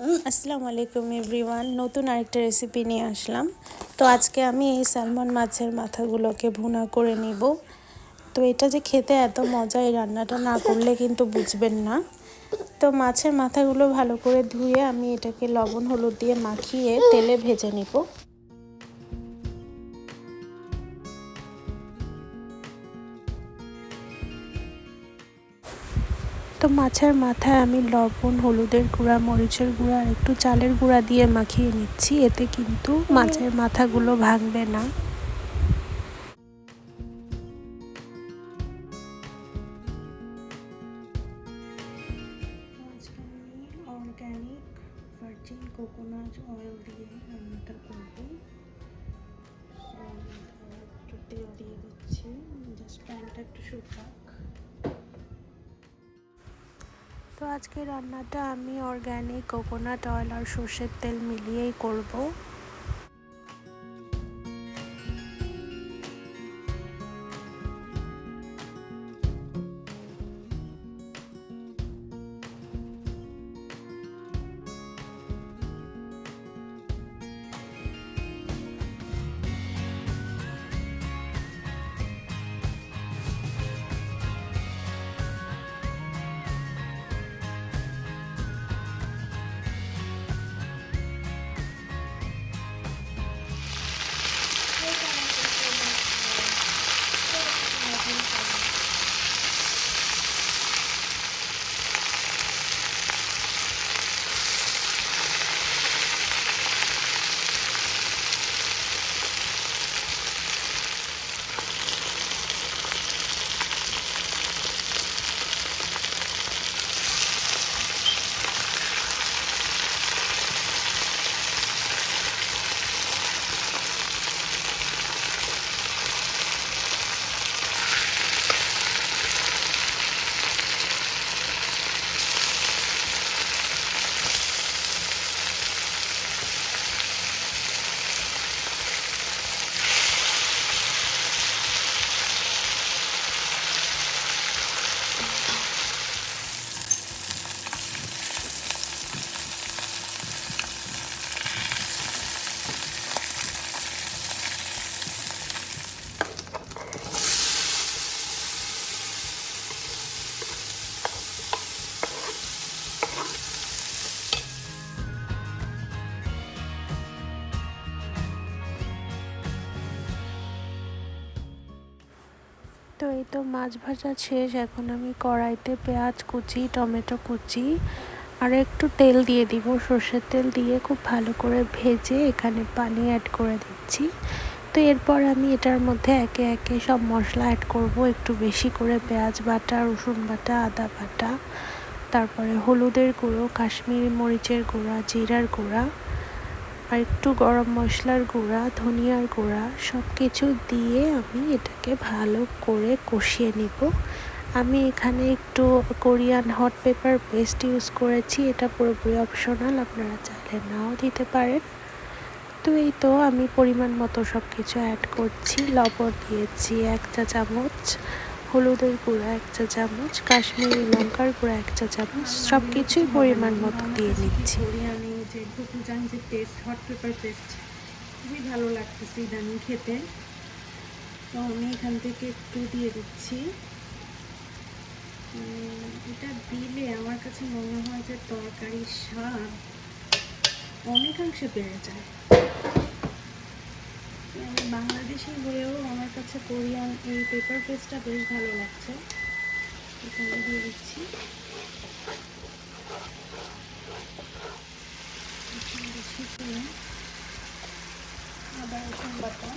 আসসালামু আলাইকুম এভরিওয়ান, নতুন আরেকটা রেসিপি নিয়ে আসলাম। তো আজকে আমি এই স্যালমন মাছের মাথাগুলোকে ভুনা করে নিব। তো এটা যে খেতে এত মজা এই রান্নাটা না করলে কিন্তু বুঝবেন না। তো মাছের মাথাগুলো ভালো করে ধুয়ে আমি এটাকে লবণ, হলুদ দিয়ে মাখিয়ে তেলে ভেজে নিব। তো মাছের মাথায় আমি লবণ হলুদের গুঁড়া মরিচের গুঁড়া আর একটু চালের গুঁড়া দিয়ে মাখিয়ে নিচ্ছি। এতে কিন্তু মাছের মাথাগুলো ভাঙবে না। অর্গ্যানিক ভার্জিন কোকোনাট অয়েল দিয়ে রান্নাটা করব। একটু তেল দিয়ে দিচ্ছি। জাস্ট প্যানটা একটু শুকাক তো আজকে রান্নাটা আমি অর্গ্যানিক কোকোনাট অয়েল আর সর্ষের তেল মিলিয়েই করব। তো এই তো মাছ ভাজা শেষ, এখন আমি কড়াইতে পেঁয়াজ কুচি, টমেটো কুচি আর একটু তেল দিয়ে দিব। সর্ষের তেল দিয়ে খুব ভালো করে ভেজে এখানে পানি অ্যাড করে দিচ্ছি। তো এরপর আমি এটার মধ্যে একে একে সব মশলা অ্যাড করব, একটু বেশি করে পেঁয়াজ বাটা, রসুন বাটা, আদা বাটা, তারপরে হলুদের গুঁড়ো, কাশ্মীরি মরিচের গুঁড়া, জিরার গুঁড়া আর একটু গরম মশলার গুঁড়া, ধনিয়ার গুঁড়া সব কিছু দিয়ে আমি এটাকে ভালো করে কষিয়ে নিব। আমি এখানে একটু Korean hot pepper paste use করেছি, এটা পুরোপুরি অপশনাল, আপনারা চাইলে নাও দিতে পারেন। তো এই তো আমি পরিমাণ মতো সব কিছু অ্যাড করছি। লবণ দিয়েছি এক চা চামচ, হলুদের গুঁড়া এক চা চামচ, কাশ্মীরি লঙ্কার গুঁড়া এক চা চামচ সব কিছুই পরিমাণ মতো দিয়ে নিচ্ছি। যে যে পেস্ট হট পেপার পেস্ট খুবই ভালো লাগতেছে ইদানিং খেতে। তো আমি এখান থেকে একটু দিয়ে দিচ্ছি। এটা দিলে আমার কাছে মনে হয় যে তরকারির স্বাদ অনেকাংশে বেড়ে যায়। আমি বাংলাদেশি হয়েও আমার কাছে কোরিয়ান এই পেপার পেস্টটা বেশ ভালো লাগছে। এখানে দিয়ে দিচ্ছি। করে আদা রসুন বাটা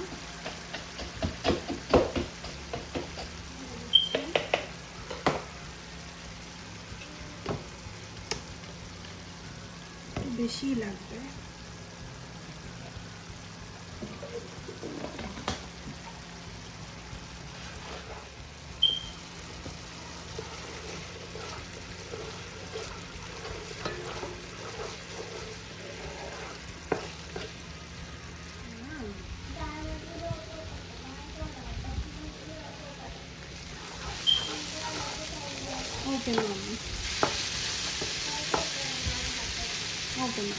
বেশি লাগবে। ఓకే మమ్మీ তো না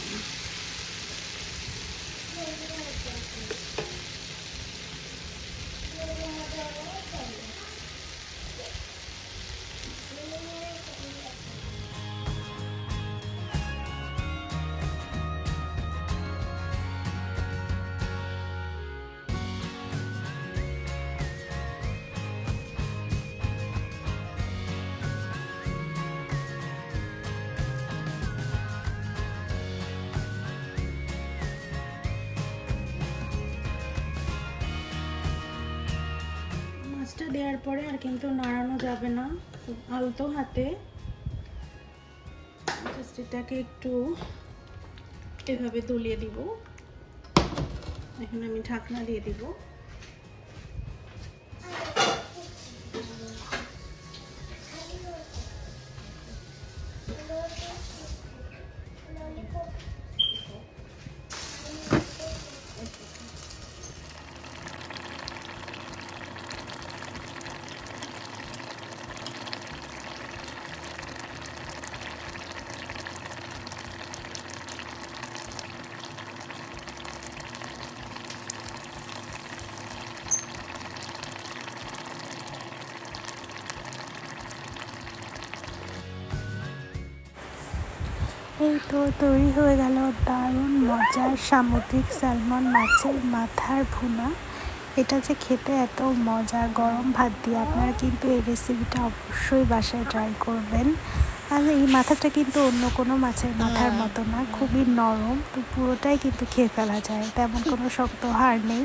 মাছটা দেওয়ার পরে আর কিন্তু নাড়ানো যাবে না। আলতো হাতে। জাস্ট এটাকে একটু এভাবে তুলিয়ে দিব। এখন আমি ঢাকনা দিয়ে দিব। এই তো তৈরি হয়ে গেল দারুণ মজার সামুদ্রিক স্যালমন মাছের মাথার ভুনা। এটা যে খেতে এত মজা, গরম ভাত দিয়ে আপনারা কিন্তু এই রেসিপিটা অবশ্যই বাসায় ট্রাই করবেন। আর এই মাথাটা কিন্তু অন্য কোনো মাছের মাথার মতো না, খুবই নরম, তো পুরোটাই কিন্তু খেয়ে ফেলা যায়, তেমন কোনো শক্ত হাড় নেই।